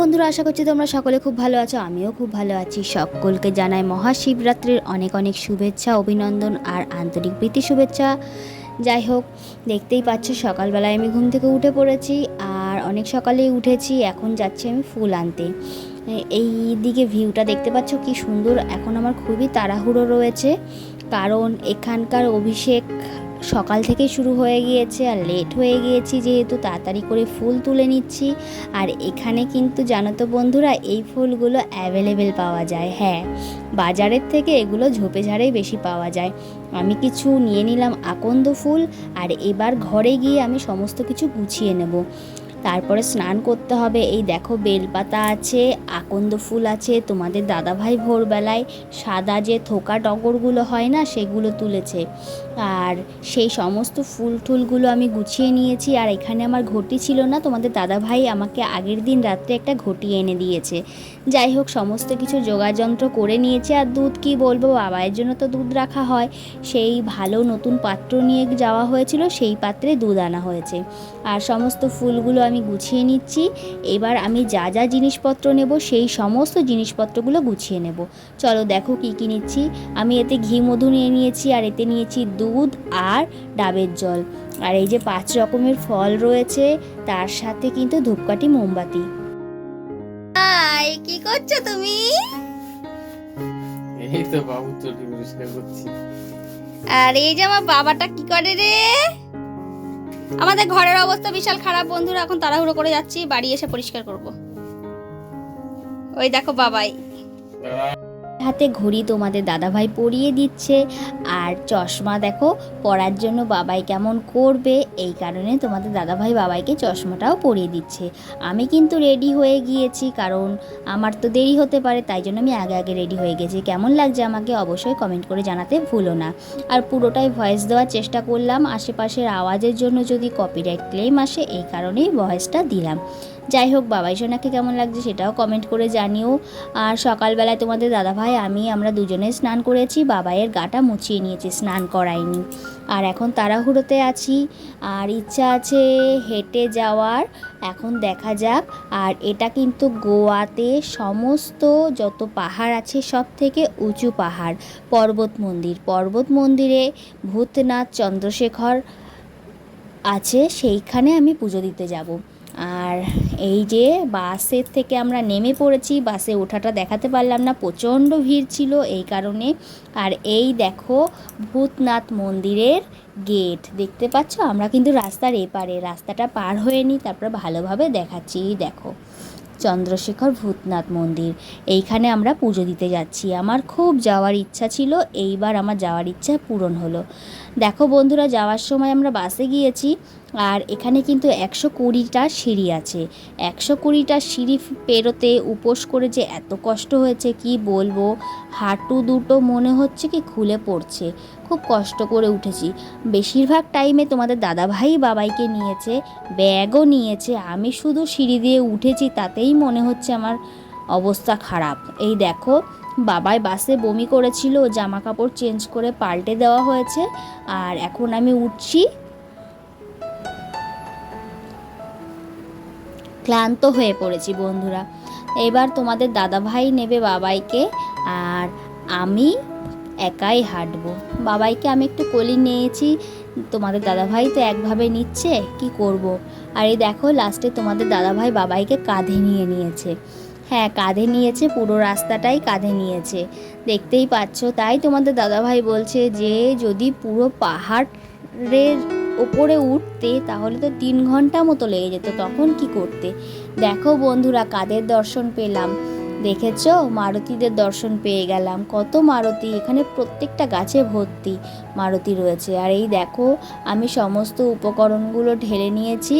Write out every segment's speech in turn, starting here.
বন্ধুরা, আশা করছি তোমরা সকলে খুব ভালো আছো, আমিও খুব ভালো আছি। সকলকে জানাই মহাশিবরাত্রির অনেক অনেক শুভেচ্ছা, অভিনন্দন আর আন্তরিক প্রীতি শুভেচ্ছা। যাই হোক, দেখতেই পাচ্ছ সকালবেলায় আমি ঘুম থেকে উঠে পড়েছি আর অনেক সকালেই উঠেছি, এখন যাচ্ছি আমি ফুল আনতে। এই দিকে ভিউটা দেখতে পাচ্ছ কি সুন্দর, এখন আমার খুবই তাড়াহুড়ো রয়েছে, কারণ এখানকার অভিষেক সকাল থেকে শুরু হয়ে গিয়েছে আর লেট হয়ে গিয়েছি যেহেতু তাড়াতাড়ি করে ফুল তুলে নিচ্ছি। আর এখানে কিন্তু জানো তো বন্ধুরা, এই ফুলগুলো অ্যাভেলেবেল পাওয়া যায়। হ্যাঁ বাজারের থেকে এগুলো ঝোপে ঝাড়েই বেশি পাওয়া যায়। আমি কিছু নিয়ে নিলাম আকন্দ ফুল আর এবার ঘরে গিয়ে আমি সমস্ত কিছু গুছিয়ে নেব। তারপরে স্নান করতে হবে। এই দেখো বেলপাতা আছে, আকন্দ ফুল আছে, তোমাদের দাদাভাই ভোরবেলায় সাদা যে থোকা টগরগুলো হয় না, সেগুলো তুলেছে। আর সেই সমস্ত ফুল টুলগুলো আমি গুছিয়ে নিয়েছি। আর এখানে আমার ঘটি ছিল না, তোমাদের দাদাভাই আমাকে আগের দিন রাত্রে একটা ঘটি এনে দিয়েছে। যাই হোক, সমস্ত কিছু যোগাযন্ত্র করে নিয়েছি। আর দুধ কি বলব, বাবায়ের জন্য তো দুধ রাখা হয়। সেই ভালো নতুন পাত্র নিয়ে যাওয়া হয়েছিল, সেই পাত্রে দুধ আনা হয়েছে। আর সমস্ত ফুলগুলো আমি গুছিয়ে নিচ্ছি। এবার আমি যা যা জিনিসপত্র নেব, সেই সমস্ত জিনিসপত্রগুলো গুছিয়ে নেব। চলো দেখো কী কী নিচ্ছি। আমি এতে ঘি মধু নিয়ে নিয়েছি, আর এতে নিয়েছি দুধ আর ডাবের জল। আর এই যে পাঁচ রকমের ফল রয়েছে তার সাথে কিন্তু ধূপকাঠি মোমবাতি। কি করছ তুমি? এই তো বাবু চটি পরিষ্কার করছি। আর এই যে আমার বাবাটা কি করে রে? আমাদের ঘরের অবস্থা বিশাল খারাপ বন্ধুরা। এখন তাড়াহুড়ো করে যাচ্ছি বাড়ি এসে পরিষ্কার করব। ওই দেখো বাবাই। হাতে ঘড়ি তোমাদের দাদাভাই পরিয়ে দিচ্ছে। আর চশমা দেখো, পরার জন্য বাবাই কেমন করবে, এই কারণে তোমাদের দাদাভাই বাবাইকে চশমাটাও পরিয়ে দিচ্ছে। আমি কিন্তু রেডি হয়ে গিয়েছি, কারণ আমার তো দেরি হতে পারে, তাই জন্য আমি আগে আগে রেডি হয়ে গেছি। কেমন লাগছে আমাকে অবশ্যই কমেন্ট করে জানাতে ভুলো না। আর পুরোটাই ভয়েস দেওয়ার চেষ্টা করলাম, আশেপাশের আওয়াজের জন্য যদি কপিরাইট ক্লেম আসে, এই কারণেই ভয়েসটা দিলাম। যাই হোক, বাবাই সোনাকে কেমন লাগছে সেটাও কমেন্ট করে জানিও। আর সকালবেলায় তোমাদের দাদাভাই, আমি, আমরা দুজনে স্নান করেছি, বাবাইয়ের গাটা মুছিয়ে নিয়েছি, স্নান করাইনি। আর এখন তাড়াহুড়োতে আছি, আর ইচ্ছা আছে হেঁটে যাওয়ার, এখন দেখা যাক। আর এটা কিন্তু গোয়াতে সমস্ত যত পাহাড় আছে সব থেকে উঁচু পাহাড়, পর্বত মন্দির। পর্বত মন্দিরে ভূতনাথ চন্দ্রশেখর আছে, সেইখানে আমি পুজো দিতে যাব। আর এই যে বাসের থেকে আমরা নেমে পড়েছি, বাসে ওঠাটা দেখাতে পারলাম না, প্রচণ্ড ভিড় ছিল এই কারণে। আর এই দেখো ভূতনাথ মন্দিরের গেট, দেখতে পাচ্ছ? আমরা কিন্তু রাস্তার এপারে, রাস্তাটা পার হয়ে নিই, তারপর ভালোভাবে দেখাচ্ছি, দেখো। চন্দ্রশেখর ভূতনাথ মন্দির, এইখানে আমরা পুজো দিতে যাচ্ছি। আমার খুব যাওয়ার ইচ্ছা ছিল, এইবার আমার যাওয়ার ইচ্ছা পূরণ হলো। দেখো বন্ধুরা, যাওয়ার সময় আমরা বাসে গিয়েছি আর এখানে কিন্তু একশো কুড়িটা সিঁড়ি আছে। একশো কুড়িটা সিঁড়ি পেরোতে উপোস করে যে এত কষ্ট হয়েছে, কি বলব? হাঁটু দুটো মনে হচ্ছে কি খুলে পড়ছে। খুব কষ্ট করে উঠেছি। বেশিরভাগ টাইমে তোমাদের দাদাভাই বাবাইকে নিয়েছে, ব্যাগও নিয়েছে। আমি শুধু সিঁড়ি দিয়ে উঠেছি, তাতেই মনে হচ্ছে আমার অবস্থা খারাপ। এই দেখো, বাবাই বাসে বমি করেছিল জামা কাপড় চেঞ্জ করে পাল্টে দেওয়া হয়েছে। আর এখন আমি উঠছি ক্লান্ত হয়ে পড়েছি বন্ধুরা। এবার তোমাদের দাদাভাই নেবে বাবাইকে, আর আমি একাই হাঁটবো। বাবাইকে আমি একটু কলি নিয়েছি, তোমাদের দাদাভাই তো একভাবে নিচ্ছে, কি করব। আর এই দেখো লাস্টে তোমাদের দাদাভাই বাবাইকে কাঁধে নিয়ে নিয়েছে। হ্যাঁ কাঁধে নিয়েছে, পুরো রাস্তাটাই কাঁধে নিয়েছে। দেখতেই পাচ্ছ, তাই তোমাদের দাদাভাই বলছে যে, যদি পুরো পাহাড়ের ওপরে উঠতে তাহলে তো তিন ঘণ্টা মতো লেগে যেত, তখন কি করতে? দেখো বন্ধুরা, কাদের দর্শন পেলাম? দেখেছ? মারুতিদের দর্শন পেয়ে গেলাম। কত মারুতি! এখানে প্রত্যেকটা গাছে ভর্তি মারুতি রয়েছে। আর এই দেখো, আমি সমস্ত উপকরণগুলো ঢেলে নিয়েছি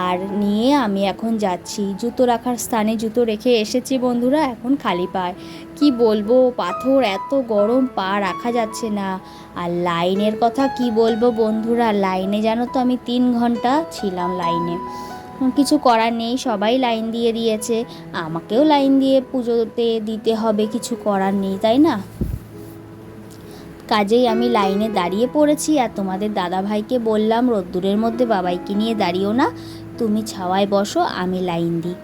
আর নিয়ে আমি এখন যাচ্ছি। জুতো রাখার স্থানে জুতো রেখে এসেছি বন্ধুরা, এখন খালি পায়। কি বলব? পাথর এত গরম, পা রাখা যাচ্ছে না। আর লাইনের কথা কি বলব বন্ধুরা? লাইনে জানো তো আমি তিন ঘণ্টা ছিলাম লাইনে। কিছু করার নেই, সবাই লাইন দিয়ে দিয়েছে। আমাকেও লাইন দিয়ে পুজোতে দিতে হবে, কিছু করার নেই, তাই না? কাজেই আমি লাইনে দাঁড়িয়ে পড়েছি আর তোমাদের দাদা ভাইকে বললাম, রোদ্দুরের মধ্যে বাবাইকে নিয়ে দাঁড়িয়েও না। তুমি ছাওয়ায় বসো, আমি লাইন দিই।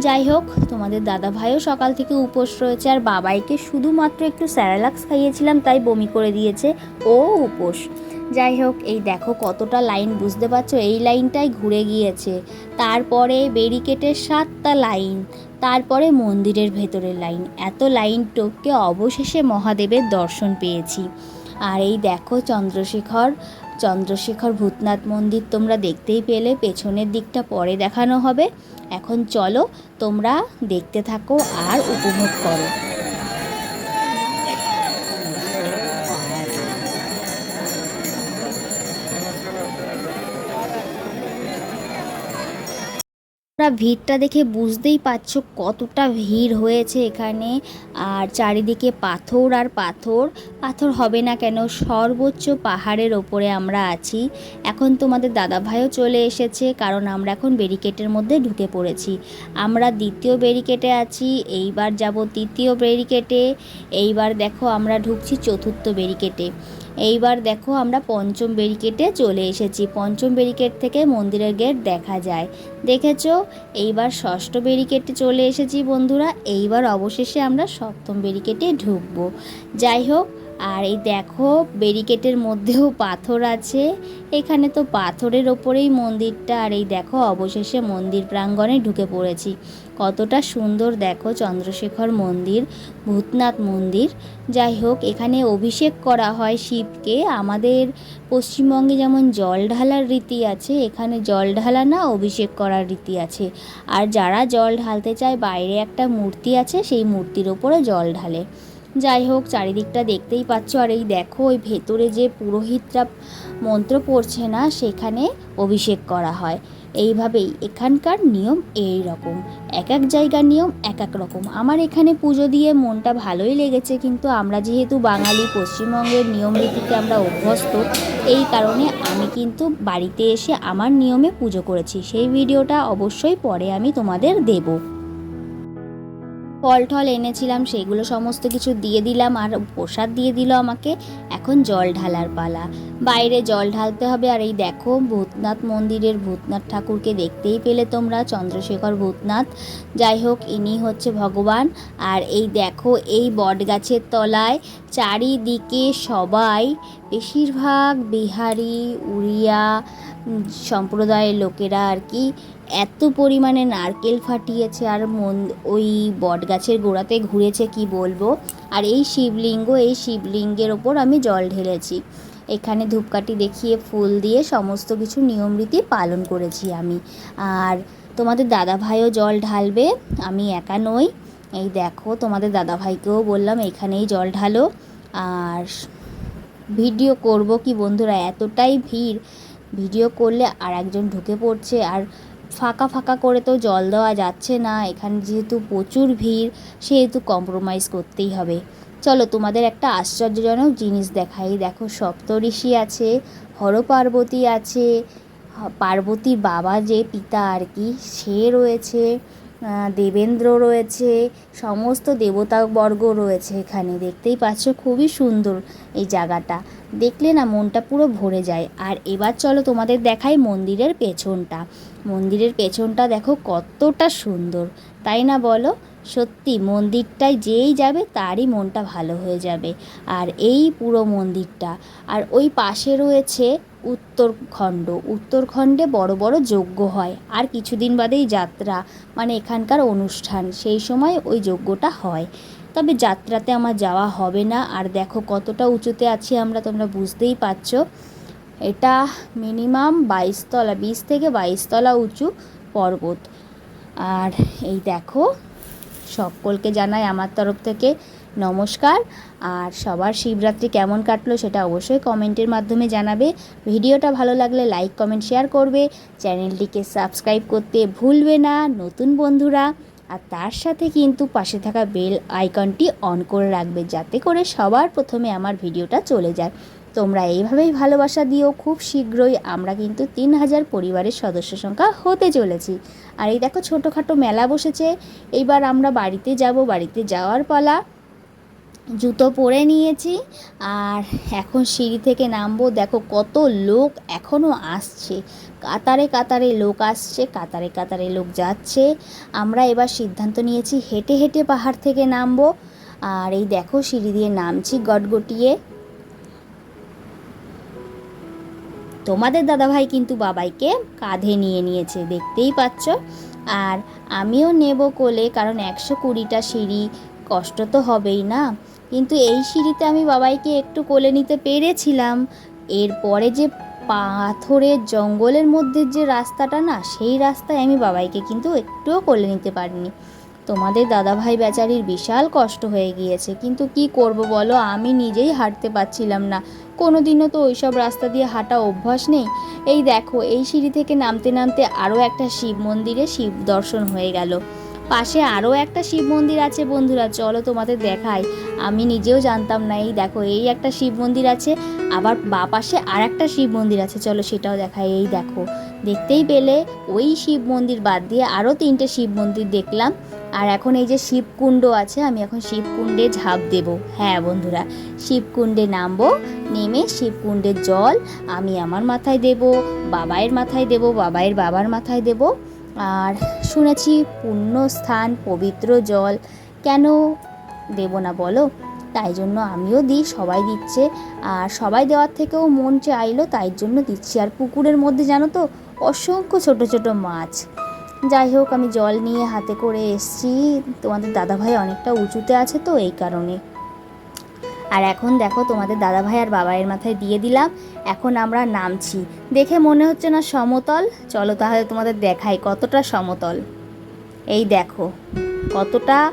যাই হোক, তোমাদের দাদা ভাইও সকাল থেকে উপোস রয়েছে, আর বাবাইকে শুধুমাত্র একটু স্যারালাক্স খাইয়েছিলাম, তাই বমি করে দিয়েছে, ও উপোস। যাই হোক, এই দেখো কতটা লাইন, বুঝতে পারছ? এই লাইনটাই ঘুরে গিয়েছে। তারপরে ব্যারিকেটের সাতটা লাইন, তারপরে মন্দিরের ভেতরের লাইন। এত লাইন টোপকে অবশেষে মহাদেবের দর্শন পেয়েছি। আর এই দেখো চন্দ্রশেখর চন্দ্রশেখর ভূতনাথ মন্দির তোমরা দেখতেই পেলে, পেছনের দিকটা পরে দেখানো হবে। এখন চলো তোমরা দেখতে থাকো আর উপভোগ করো। তোমরা ভিড়টা দেখে বুঝতেই পারছ কতটা ভিড় হয়েছে এখানে। আর চারিদিকে পাথর আর পাথর। পাথর হবে না কেন? সর্বোচ্চ পাহাড়ের ওপরে আমরা আছি। এখন তোমাদের দাদা ভাইও চলে এসেছে, কারণ আমরা এখন ব্যারিকেটের মধ্যে ঢুকে পড়েছি। আমরা দ্বিতীয় ব্যারিকেটে আছি, এইবার যাব তৃতীয় ব্যারিকেটে এইবার দেখো আমরা ঢুকছি চতুর্থ ব্যারিকেটে এইবার দেখো আমরা পঞ্চম ব্যারিকেটে চলে এসেছি। পঞ্চম ব্যারিকেট থেকে মন্দিরের গেট দেখা যায়। দেখেছ? এইবার ষষ্ঠ ব্যারিকেটে চলে এসেছি বন্ধুরা। এইবার অবশেষে আমরা সপ্তম ব্যারিকেটে ঢুকবো। যাই হোক আর এই দেখো, ব্যারিকেটের মধ্যেও পাথর আছে। এখানে তো পাথরের ওপরেই মন্দিরটা, আর এই দেখো, অবশেষে মন্দির প্রাঙ্গণে ঢুকে পড়েছি। কতটা সুন্দর দেখো, চন্দ্রশেখর মন্দির, ভূতনাথ মন্দির। যাই হোক, এখানে অভিষেক করা হয় শিবকে। আমাদের পশ্চিমবঙ্গে যেমন জল ঢালার রীতি আছে, এখানে জল ঢালা না, অভিষেক করার রীতি আছে। আর যারা জল ঢালতে চায়, বাইরে একটা মূর্তি আছে, সেই মূর্তির ওপরে জল ঢালে। যাই হোক, চারিদিকটা দেখতেই পাচ্ছ। আর এই দেখো, ওই ভেতরে যে পুরোহিতরা মন্ত্র পড়ছে না, সেখানে অভিষেক করা হয়। এইভাবেই এখানকার নিয়ম এই রকম। এক এক জায়গার নিয়ম, এক এক রকম। আমার এখানে পুজো দিয়ে মনটা ভালোই লেগেছে, কিন্তু আমরা যেহেতু বাঙালি, পশ্চিমবঙ্গের নিয়ম রীতিতে আমরা অভ্যস্ত, এই কারণে আমি কিন্তু বাড়িতে এসে আমার নিয়মে পুজো করেছি। সেই ভিডিওটা অবশ্যই পরে আমি তোমাদের দেবো। ফল টল এনেছিলাম, সেগুলো সমস্ত কিছু দিয়ে দিলাম আর প্রসাদ দিয়ে দিল আমাকে। এখন জল ঢালার পালা। বাইরে জল ঢালতে হবে আর এই দেখো ভূতনাথ মন্দিরের ভূতনাথ ঠাকুরকে দেখতেই পেলে তোমরা, চন্দ্রশেখর ভূতনাথ। যাই হোক, ইনি হচ্ছে ভগবান। আর এই দেখো এই বট গাছের তলায় চারিদিকে সবাই, বেশিরভাগ বিহারি, উড়িয়া সম্প্রদায়ের লোকেরা আর কি এত পরিমাণে নারকেল ফাটিয়েছে আর মন, ওই বট গাছের গোড়াতে ঘুরেছে কি বলব? আর এই শিবলিঙ্গ, এই শিবলিঙ্গের ওপর আমি জল ঢেলেছি। এখানে ধূপকাঠি দেখিয়ে ফুল দিয়ে সমস্ত কিছু নিয়ম রীতি পালন করেছি আমি। আর তোমাদের দাদা ভাইও জল ঢালবে, আমি একা নই। এই দেখো, তোমাদের দাদা ভাইকেও বললাম এখানেই জল ঢালো। আর ভিডিও করব কি বন্ধুরা, এতটাই ভিড়। ভিডিও করলে আর একজন ঢুকে পড়ছে। আর ফাঁকা ফাঁকা করে তো জল দেওয়া যাচ্ছে না, এখানে যেহেতু প্রচুর ভিড়, সেহেতু কম্প্রোমাইজ করতেই হবে। চলো তোমাদের একটা আশ্চর্যজনক জিনিস দেখাই। দেখো সপ্তঋষি আছে, হর পার্বতী আছে, পার্বতী বাবা যে পিতা আর কি, সে রয়েছে দেবেন্দ্র রয়েছে, সমস্ত দেবতাবর্গ রয়েছে এখানে। দেখতেই পাচ্ছ খুবই সুন্দর এই জায়গাটা। দেখলে না মনটা পুরো ভরে যায়। আর এবার চলো তোমাদের দেখাই মন্দিরের পেছনটা। মন্দিরের পেছনটা দেখো কতটা সুন্দর। তাই না বলো? সত্যি মন্দিরটায় যেই যাবে তারই মনটা ভালো হয়ে যাবে। আর এই পুরো মন্দিরটা। আর ওই পাশে রয়েছে উত্তরখণ্ড। উত্তরখণ্ডে বড় বড় যজ্ঞ হয়। আর কিছুদিন বাদেই যাত্রা মানে এখানকার অনুষ্ঠান, সেই সময় ওই যজ্ঞটা হয়। তবে যাত্রাতে আমার যাওয়া হবে না। আর দেখো কতটা উঁচুতে আছি আমরা, তোমরা বুঝতেই পারছ। এটা মিনিমাম বাইশতলা, বিশ থেকে বাইশতলা উঁচু পর্বত। আর এই দেখো, সকলকে জানাই আমার তরফ থেকে নমস্কার। আর সবার শিবরাত্রি কেমন কাটলো সেটা অবশ্যই কমেন্টের মাধ্যমে জানাবে। ভিডিওটা ভালো লাগলে লাইক, কমেন্ট, শেয়ার করবে। চ্যানেলটিকে সাবস্ক্রাইব করতে ভুলবে না, নতুন বন্ধুরা। আর তার সাথে কিন্তু পাশে থাকা বেল আইকনটি অন করে রাখবে, যাতে করে সবার প্রথমে আমার ভিডিওটা চলে যায়। তোমরা এইভাবেই ভালোবাসা দিও খুব শীঘ্রই। আমরা কিন্তু তিন হাজার পরিবারের সদস্য সংখ্যা হতে চলেছি। আর এই দেখো ছোটোখাটো মেলা বসেছে। এইবার আমরা বাড়িতে যাব, বাড়িতে যাওয়ার পালা। জুতো পরে নিয়েছি আর এখন সিঁড়ি থেকে নামবো। দেখো কত লোক এখনও আসছে। কাতারে কাতারে লোক আসছে, কাতারে কাতারে লোক যাচ্ছে। আমরা এবার সিদ্ধান্ত নিয়েছি হেঁটে হেঁটে পাহাড় থেকে নামবো। আর এই দেখো সিঁড়ি দিয়ে নামছি গটগটিয়ে। তোমাদের দাদাভাই কিন্তু বাবাইকে কাঁধে নিয়ে নিয়েছে, দেখতেই পাচ্ছ। আর আমিও নেব কোলে, কারণ একশো কুড়িটা সিঁড়ি কষ্ট তো হবেই না। কিন্তু এই সিঁড়িতে আমি বাবাইকে একটু কোলে নিতে পেরেছিলাম। এরপরে যে পাথরের জঙ্গলের মধ্যে যে রাস্তাটা না, সেই রাস্তায় আমি বাবাইকে কিন্তু একটুও কোলে নিতে পারিনি। তোমাদের দাদাভাই বেচারির বিশাল কষ্ট হয়ে গিয়েছে, কিন্তু কি করব বলো? আমি নিজেই হাঁটতে পারছিলাম না। কোনো দিনও তো ওইসব রাস্তা দিয়ে হাঁটা অভ্যাস নেই। এই দেখো, এই সিঁড়ি থেকে নামতে নামতে আরও একটা শিব মন্দিরে শিব দর্শন হয়ে গেল। পাশে আরও একটা শিব মন্দির আছে বন্ধুরা, চলো তোমাদের দেখাই। আমি নিজেও জানতাম না, এই দেখো, এই একটা শিব মন্দির আছে, আবার বা পাশে আর একটা শিব মন্দির আছে, চলো সেটাও দেখাই। এই দেখো, দেখতেই পেলে, ওই শিব মন্দির বাদ দিয়ে আরও তিনটে শিব মন্দির দেখলাম। আর এখন এই যে শিবকুণ্ড আছে, আমি এখন শিবকুণ্ডে ঝাঁপ দেব। হ্যাঁ বন্ধুরা, শিবকুণ্ডে নামবো, নেমে শিবকুণ্ডের জল আমি আমার মাথায় দেব বাবাইয়ের মাথায় দেব বাবাইয়ের বাবার মাথায় দেব। আর শুনেছি পুণ্য স্থান পবিত্র জল, কেন দেব না বলো? তাই জন্য আমিও দিই, সবাই দিচ্ছে। আর সবাই দেওয়ার থেকেও মন চাইলো, তাই জন্য দিচ্ছি। আর পুকুরের মধ্যে জানো তো, অসংখ্য ছোট ছোট মাছ। যাই হোক, আমি জল নিয়ে হাতে করে এসছি। তোমাদের দাদাভাই অনেকটা উঁচুতে আছে তো, এই কারণে। আর এখন দেখো, তোমাদের দাদাভাই আর বাবাইয়ের মাথায় দিয়ে দিলাম। এখন আমরা নামছি। দেখে মনে হচ্ছে না সমতল। চলো তাহলে তোমাদের দেখাই কতটা সমতল। এই দেখো, কতটা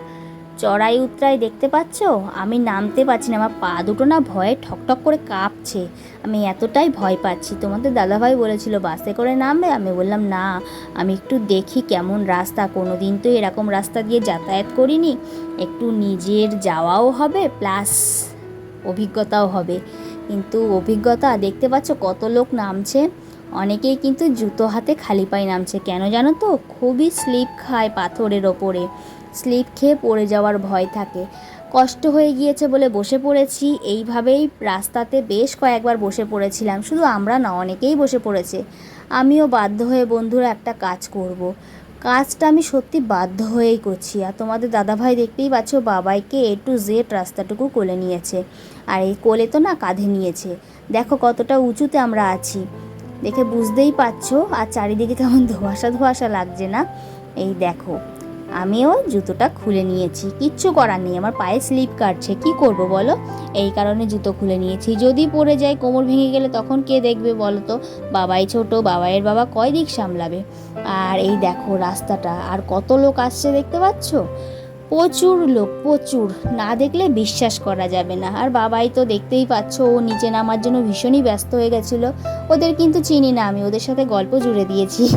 চড়াই উতরাই দেখতে পাচ্ছ? আমি নামতে পারছি না, আমার পা দুটো না ভয়ে ঠকঠক করে কাঁপছে। আমি এতটাই ভয় পাচ্ছি। তোমাদের দাদাভাই বলেছিল, বাসে করে নামবে? আমি বললাম, না, আমি একটু দেখি কেমন রাস্তা। কোনো দিন তো এরকম রাস্তা দিয়ে যাতায়াত করিনি। একটু নিজের যাওয়াও হবে, প্লাস অভিজ্ঞতাও হবে। কিন্তু অভিজ্ঞতা, দেখতে পাচ্ছ কত লোক নামছে? অনেকেই কিন্তু জুতো হাতে খালি পায়ে নামছে। কেন জানো তো? খুবই স্লিপ খায় পাথরের ওপরে। স্লিপ খেয়ে পড়ে যাওয়ার ভয় থাকে। কষ্ট হয়ে গিয়েছে বলে বসে পড়েছি। এইভাবেই রাস্তাতে বেশ কয়েকবার বসে পড়েছিলাম। শুধু আমরা না, অনেকেই বসে পড়েছে। আমিও বাধ্য হয়ে, বন্ধুরা, একটা কাজ করব। কাজটা আমি সত্যি বাধ্য হয়েই করছি। আর তোমাদের দাদাভাই দেখতেই পাচ্ছ, বাবাইকে এ টু জেড রাস্তাটুকু কোলে নিয়েছে। আর এই কোলে তো না কাঁধে নিয়েছে। দেখো কতটা উঁচুতে আমরা আছি। দেখে বুঝতেই পারছ, আর চারিদিকে কেমন ধোয়াশা ধোয়াশা লাগছে না। এই দেখো। আমিও জুতোটা খুলে নিয়েছি। কিচ্ছু করার নেই, আমার পায়ে স্লিপ কাটছে। কি করব বলো? এই কারণে জুতো খুলে নিয়েছি। যদি পড়ে যায়, কোমর ভেঙে গেলে তখন কে দেখবে বলো তো? বাবাই ছোট, বাবাইয়ের বাবা কয় দিক সামলাবে? আর এই দেখো রাস্তাটা, আর কত লোক আসছে দেখতে পাচ্ছ? প্রচুর লোক, প্রচুর। না দেখলে বিশ্বাস করা যাবে না। আর বাবাই তো দেখতেই পাচ্ছ, ও নিচে নামার জন্য ভীষণই ব্যস্ত হয়ে গেছিল। ওদের কিন্তু চিনি না, আমি ওদের সাথে গল্প জুড়ে দিয়েছি।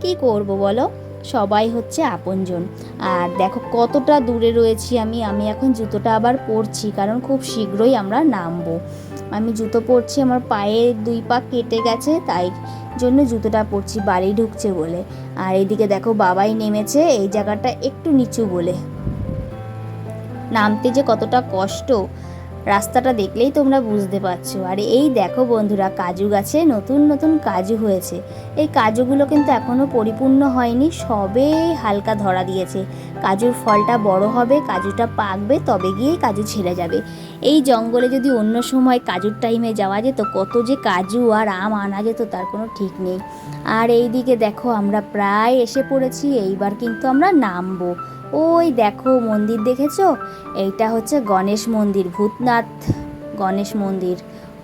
কি করব বলো? সবাই হচ্ছে আপনজন। আর দেখো কতটা দূরে রয়েছি আমি আমি এখন জুতোটা আবার পরছি, কারণ খুব শীঘ্রই আমরা নামবো। আমি জুতো পরছি, আমার পায়ে দুই পা কেটে গেছে, তাই জন্য জুতোটা পরছি, বাড়ি ঢুকছে বলে। আর এইদিকে দেখো বাবাই নেমেছে, এই জায়গাটা একটু নিচু বলে। নামতে যে কতটা কষ্ট রাস্তাটা দেখলেই তোমরা বুঝতে পারছ। আর এই দেখো বন্ধুরা, কাজু গাছে নতুন নতুন কাজু হয়েছে। এই কাজুগুলো কিন্তু এখনও পরিপূর্ণ হয়নি, সবে হালকা ধরা দিয়েছে। কাজুর ফলটা বড় হবে, কাজুটা পাকবে, তবে গিয়েই কাজু ছেড়ে যাবে। এই জঙ্গলে যদি অন্য সময় কাজুর টাইমে যাওয়া যেত, কত যে কাজু আর আম আনা যেত, তার কোনো ঠিক নেই। আর এই দিকে দেখো আমরা প্রায় এসে পড়েছি, এইবার কিন্তু আমরা নামবো। ওই দেখো মন্দির দেখেছ? এইটা হচ্ছে গণেশ মন্দির, ভূতনাথ গণেশ মন্দির।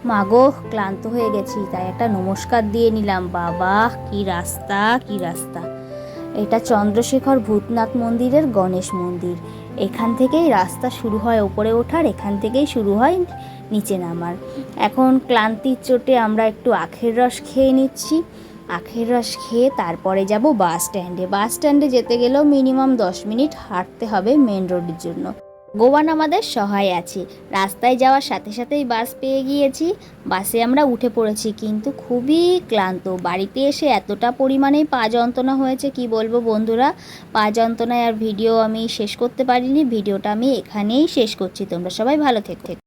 মাগো, ক্লান্ত হয়ে গেছি, তাই একটা নমস্কার দিয়ে নিলাম। বাবা, কি রাস্তা কি রাস্তা। এটা চন্দ্রশেখর ভূতনাথ মন্দিরের গণেশ মন্দির। এখান থেকেই রাস্তা শুরু হয় ওপরে ওঠার, এখান থেকেই শুরু হয় নিচে নামার। এখন ক্লান্তির চোটে আমরা একটু আখের রস খেয়ে নিচ্ছি। আখের রস খেয়ে তারপরে যাব বাস স্ট্যান্ডে। বাস স্ট্যান্ডে যেতে গেলেও মিনিমাম দশ মিনিট হাঁটতে হবে মেন রোডের জন্য। গোয়ান আমাদের সহায় আছে। রাস্তায় যাওয়ার সাথে সাথেই বাস পেয়ে গিয়েছি। বাসে আমরা উঠে পড়েছি কিন্তু খুবই ক্লান্ত। বাড়িতে এসে এতটা পরিমাণেই পা যন্ত্রণা হয়েছে, কি বলব বন্ধুরা? পা যন্ত্রণায় আর ভিডিও আমি শেষ করতে পারিনি। ভিডিওটা আমি এখানেই শেষ করছি। তোমরা সবাই ভালো থেকো।